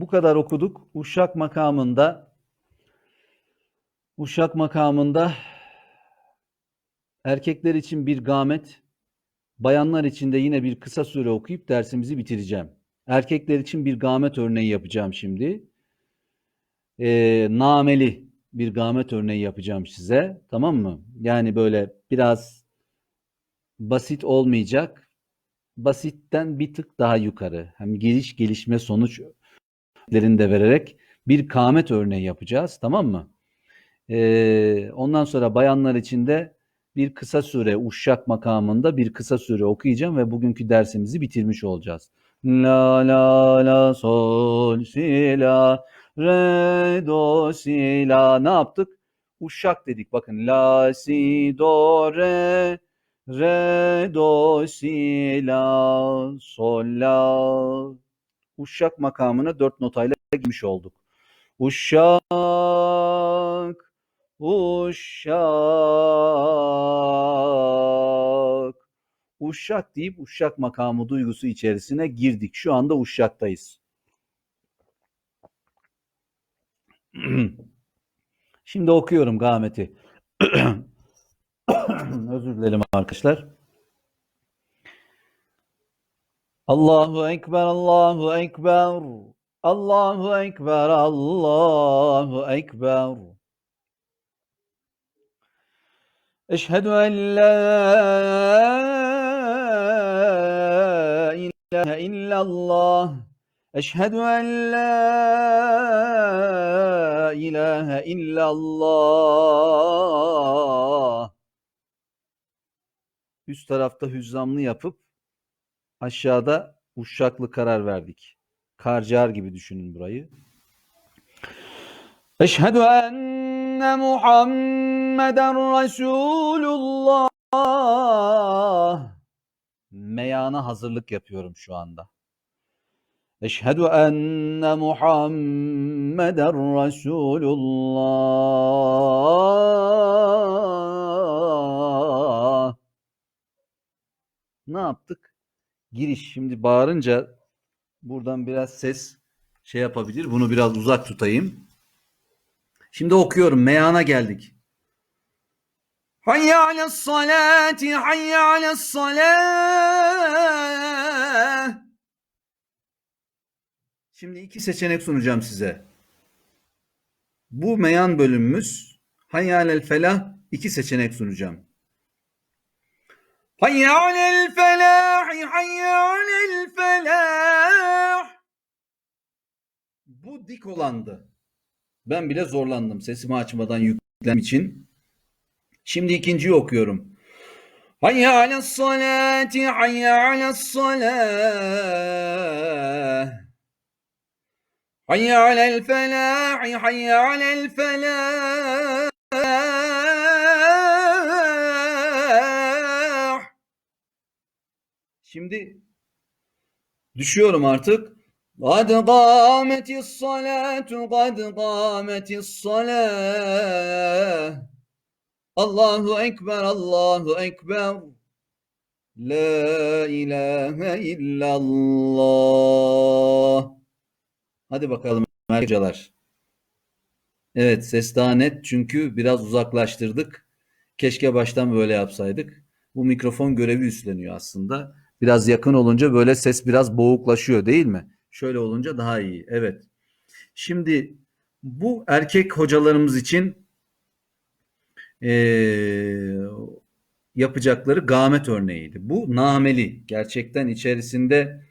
bu kadar okuduk. Uşak makamında Uşak makamında erkekler için bir gamet, bayanlar için de yine bir kısa süre okuyup dersimizi bitireceğim. Erkekler için bir gamet örneği yapacağım şimdi. Ee, nameli bir gamet örneği yapacağım size. Tamam mı? Yani böyle biraz basit olmayacak. Basitten bir tık daha yukarı. Hem giriş gelişme sonuç de vererek bir kamet örneği yapacağız. Tamam mı? Ee, ondan sonra bayanlar için de bir kısa süre uşak makamında bir kısa süre okuyacağım ve bugünkü dersimizi bitirmiş olacağız. La la la sol si la re do si la ne yaptık? Uşak dedik. Bakın la si do re re do si la sol la uşak makamına dört notayla girmiş olduk. Uşak Uşak. Uşak deyip uşak makamı duygusu içerisine girdik. Şu anda uşaktayız. Şimdi okuyorum Gamet'i. Özür dilerim arkadaşlar. Allahu Ekber, Allahu Ekber. Allahu Ekber, Allahu Ekber. Eşhedü en la ilahe illallah. Eşhedü en la ilahe illallah. Üst tarafta hüzzamlı yapıp aşağıda uşaklı karar verdik. Karcar gibi düşünün burayı. Eşhedü enne Muhammeden Resulullah. Meyana hazırlık yapıyorum şu anda. Eşhedü enne Muhammeden Resulullah. Ne yaptık? Giriş. Şimdi bağırınca buradan biraz ses şey yapabilir. Bunu biraz uzak tutayım. Şimdi okuyorum. Meyana geldik. Hayye ales salati, hayye ales salah. Şimdi iki seçenek sunacağım size. Bu meyan bölümümüz hayye alel felah iki seçenek sunacağım. Hayye alel felah, hayye alel felah. Bu dik olandı. Ben bile zorlandım sesimi açmadan yüklem için. Şimdi ikinciyi okuyorum. Hayye ales salati, hayye ales salah. Hayye alel felah, hayye alel felah. Şimdi düşüyorum artık. قد قامت الصلاة قد قامت الصلاة Allahu Ekber Allahu Ekber La ilahe illallah Hadi bakalım mercalar. Evet ses daha net çünkü biraz uzaklaştırdık. Keşke baştan böyle yapsaydık. Bu mikrofon görevi üstleniyor aslında. Biraz yakın olunca böyle ses biraz boğuklaşıyor değil mi? Şöyle olunca daha iyi. Evet. Şimdi bu erkek hocalarımız için eee, yapacakları gamet örneğiydi. Bu nameli. Gerçekten içerisinde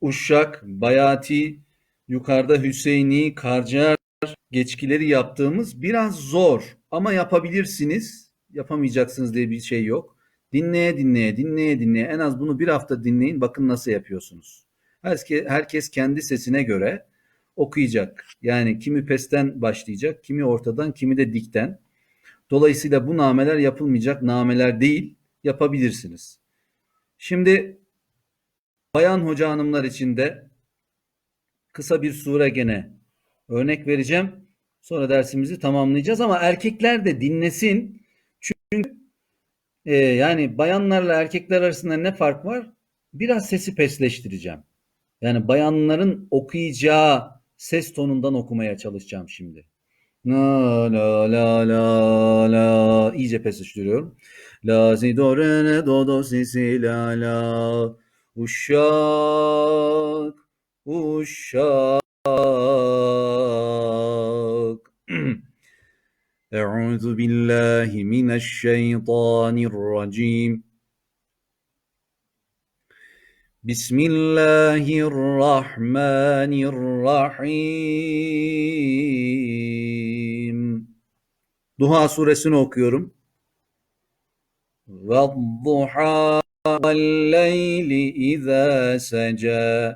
Uşak, Bayati, yukarıda Hüseyini, Karcar geçkileri yaptığımız biraz zor ama yapabilirsiniz. Yapamayacaksınız diye bir şey yok. Dinleye dinleye, dinleye dinleye en az bunu bir hafta dinleyin. Bakın nasıl yapıyorsunuz. Herkes, herkes kendi sesine göre okuyacak. Yani kimi pesten başlayacak, kimi ortadan, kimi de dikten. Dolayısıyla bu nameler yapılmayacak nameler değil, yapabilirsiniz. Şimdi bayan hoca hanımlar için de kısa bir sure gene örnek vereceğim. Sonra dersimizi tamamlayacağız ama erkekler de dinlesin. E, yani bayanlarla erkekler arasında ne fark var? Biraz sesi pesleştireceğim. Yani bayanların okuyacağı ses tonundan okumaya çalışacağım şimdi. La la la la la iyice pekiştiriyorum. La si do re ne do do si si la la uşak uşak Euzu billahi mineşşeytanirracim Bismillahirrahmanirrahim. Duha suresini okuyorum. وَالضُّحَى وَاللَّيْلِ إِذَا سَجَى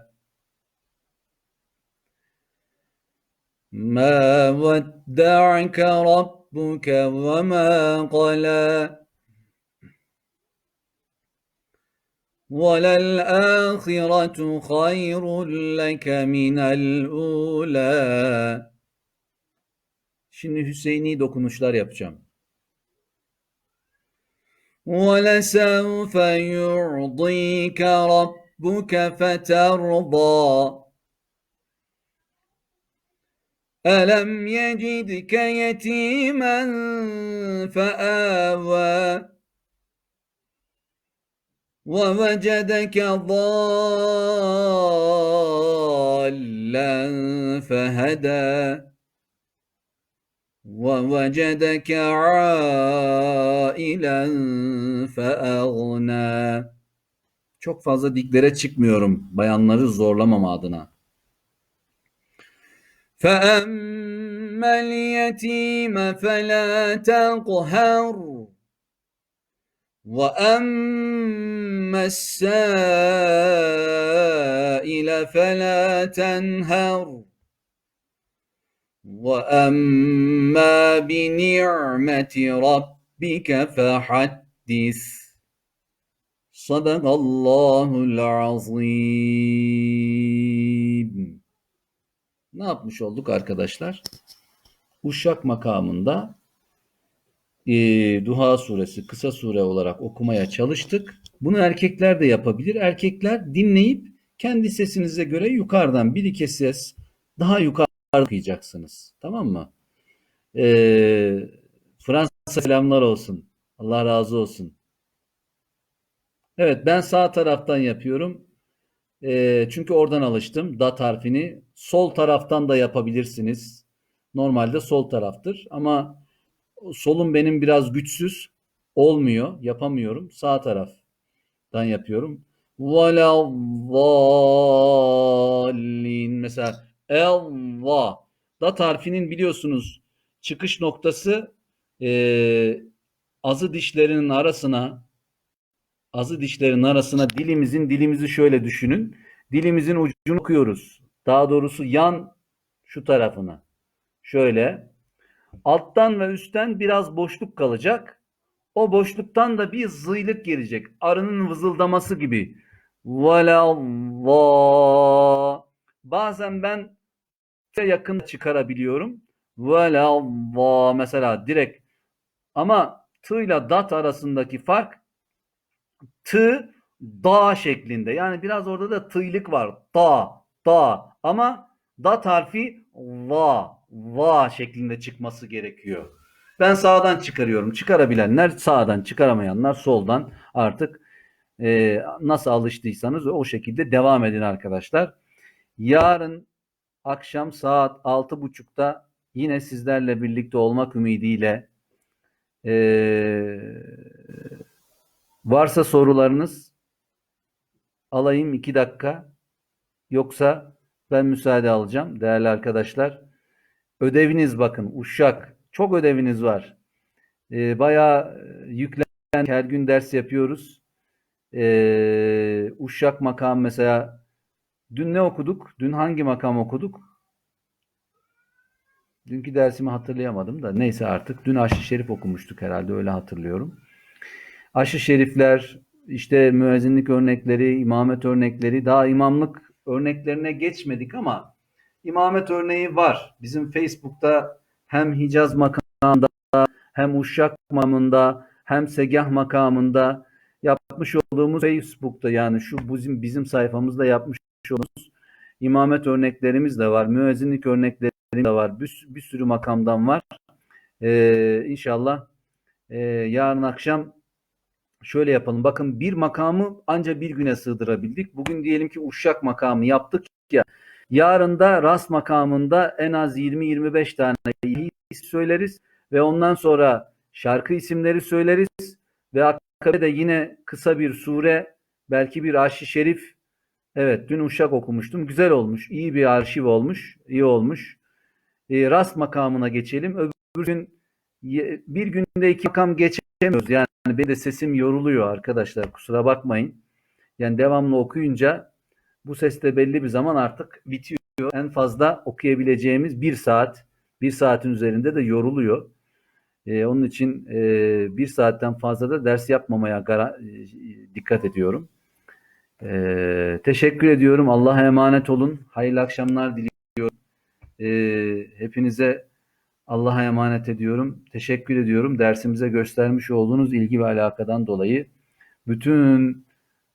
مَا وَدَّعَكَ رَبُّكَ وَمَا قَلَى وَلَلْآخِرَةُ خَيْرٌ لَكَ مِنَ الْأُولَى Şimdi Hüseyini dokunuşlar yapacağım. وَلَسَوْفَ يُعْطِيكَ رَبُّكَ فَتَرْضَى أَلَمْ يَجِدْكَ يَتِيمًا فَآوَى وَوَجَدَكَ ضَالًّا فَهَدَى وَوَجَدَكَ عَائِلًا فَأَغْنَى Çok fazla diklere çıkmıyorum bayanları zorlamama adına. فَأَمَّا الْيَتِيمَ فَلَا تَقْهَرْ وَأَمَّا السَّائِلَ فَلَا تَنْهَرْ وَأَمَّا بِنِعْمَةِ رَبِّكَ فَحَدِّثْ Sadakallahul azim. Ne yapmış olduk arkadaşlar? Uşak makamında e, Duha suresi kısa sure olarak okumaya çalıştık. Bunu erkekler de yapabilir. Erkekler dinleyip kendi sesinize göre yukarıdan bir iki ses daha yukarı okuyacaksınız. Tamam mı? Ee, Fransa selamlar olsun. Allah razı olsun. Evet ben sağ taraftan yapıyorum. Ee, çünkü oradan alıştım. Dat harfini. Sol taraftan da yapabilirsiniz. Normalde sol taraftır. Ama solum benim biraz güçsüz. Olmuyor. Yapamıyorum. Sağ taraftan yapıyorum. Velazzallin. Mesela Allah. Dat harfinin biliyorsunuz çıkış noktası e, azı dişlerinin arasına azı dişlerin arasına dilimizin dilimizi şöyle düşünün. Dilimizin ucunu okuyoruz. Daha doğrusu yan şu tarafına. Şöyle. Alttan ve üstten biraz boşluk kalacak. O boşluktan da bir zıylık gelecek. Arının vızıldaması gibi. Velallah. Bazen ben yakın çıkarabiliyorum. Velallah mesela direkt. Ama tı ile dat arasındaki fark tı da şeklinde. Yani biraz orada da tıylık var. Da, da. Ama dat harfi va, va şeklinde çıkması gerekiyor. Ben sağdan çıkarıyorum. Çıkarabilenler sağdan, çıkaramayanlar soldan artık e, nasıl alıştıysanız o şekilde devam edin arkadaşlar. Yarın akşam saat 6.30'da yine sizlerle birlikte olmak ümidiyle eee Varsa sorularınız alayım iki dakika. Yoksa ben müsaade alacağım değerli arkadaşlar. Ödeviniz bakın Uşak. Çok ödeviniz var. Ee, bayağı yüklen her gün ders yapıyoruz. Ee, Uşak makam mesela dün ne okuduk? Dün hangi makam okuduk? Dünkü dersimi hatırlayamadım da neyse artık. Dün Aşırı Şerif okumuştuk herhalde öyle hatırlıyorum aşı şerifler, işte müezzinlik örnekleri, imamet örnekleri, daha imamlık örneklerine geçmedik ama imamet örneği var. Bizim Facebook'ta hem Hicaz makamında hem Uşak makamında hem Segah makamında yapmış olduğumuz Facebook'ta yani şu bizim bizim sayfamızda yapmış olduğumuz imamet örneklerimiz de var. Müezzinlik örneklerimiz de var. Bir, bir sürü makamdan var. Ee, inşallah e, yarın akşam şöyle yapalım. Bakın bir makamı ancak bir güne sığdırabildik. Bugün diyelim ki Uşak makamı yaptık ya. Yarın da Ras makamında en az 20-25 tane iyi söyleriz ve ondan sonra şarkı isimleri söyleriz ve akabinde yine kısa bir sure, belki bir aşi şerif. Evet, dün Uşak okumuştum. Güzel olmuş. iyi bir arşiv olmuş. iyi olmuş. E, Ras makamına geçelim. Öbür gün bir günde iki makam geçemiyoruz. Yani benim de sesim yoruluyor arkadaşlar. Kusura bakmayın. Yani devamlı okuyunca bu ses de belli bir zaman artık bitiyor. En fazla okuyabileceğimiz bir saat, bir saatin üzerinde de yoruluyor. Ee, onun için e, bir saatten fazla da ders yapmamaya gara- e, dikkat ediyorum. Ee, teşekkür ediyorum. Allah'a emanet olun. Hayırlı akşamlar diliyorum. Ee, hepinize Allah'a emanet ediyorum. Teşekkür ediyorum. Dersimize göstermiş olduğunuz ilgi ve alakadan dolayı bütün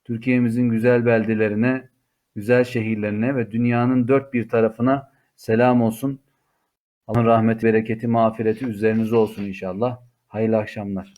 Türkiye'mizin güzel beldelerine, güzel şehirlerine ve dünyanın dört bir tarafına selam olsun. Allah'ın rahmeti, bereketi, mağfireti üzerinize olsun inşallah. Hayırlı akşamlar.